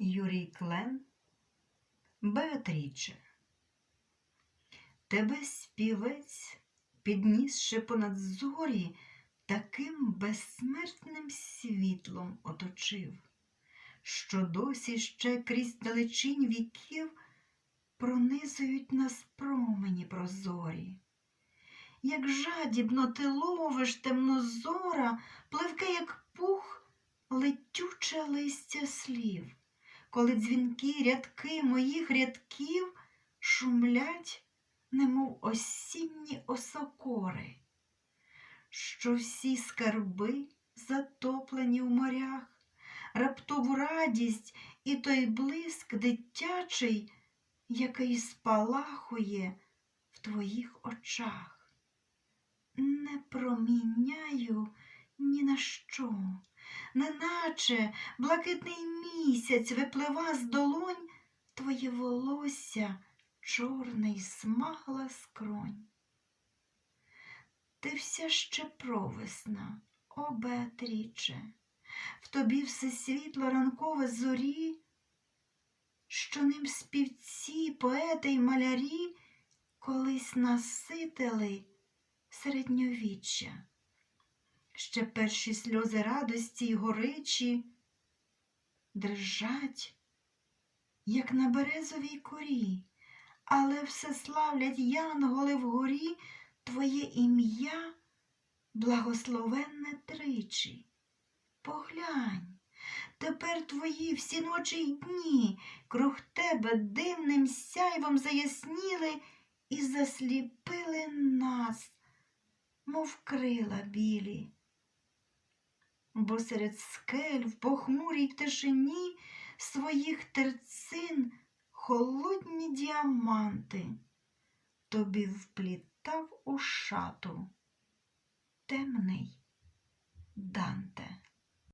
Юрій Клен Беатріче. Тебе співець, піднісши понад зорі, таким безсмертним світлом оточив, що досі ще крізь далечінь віків пронизують нас промені прозорі. Як жадібно ти ловиш темнозора, пливке, як пух, летюче листя слів, коли дзвінки рядки моїх рядків шумлять, немов осінні осокори, що всі скарби затоплені в морях, раптову радість і той блиск дитячий, який спалахує в твоїх очах. Не проміняю ні на що, неначе блакитний місяць виплива з долонь твоє волосся, чорний смагла скронь. Ти вся ще провесна, о Беатріче, в тобі все світло ранкове зорі, що ним співці, поети й малярі колись наситили середньовіччя. Ще перші сльози радості й горичі дрижать, як на березовій корі, але все славлять янголи вгорі Твоє ім'я благословенне тричі. Поглянь, тепер твої всі ночі й дні круг тебе дивним сяйвом заясніли і засліпили нас, мов крила білі. Бо серед скель в похмурій тишині своїх терцин холодні діаманти тобі вплітав у шату темний Данте.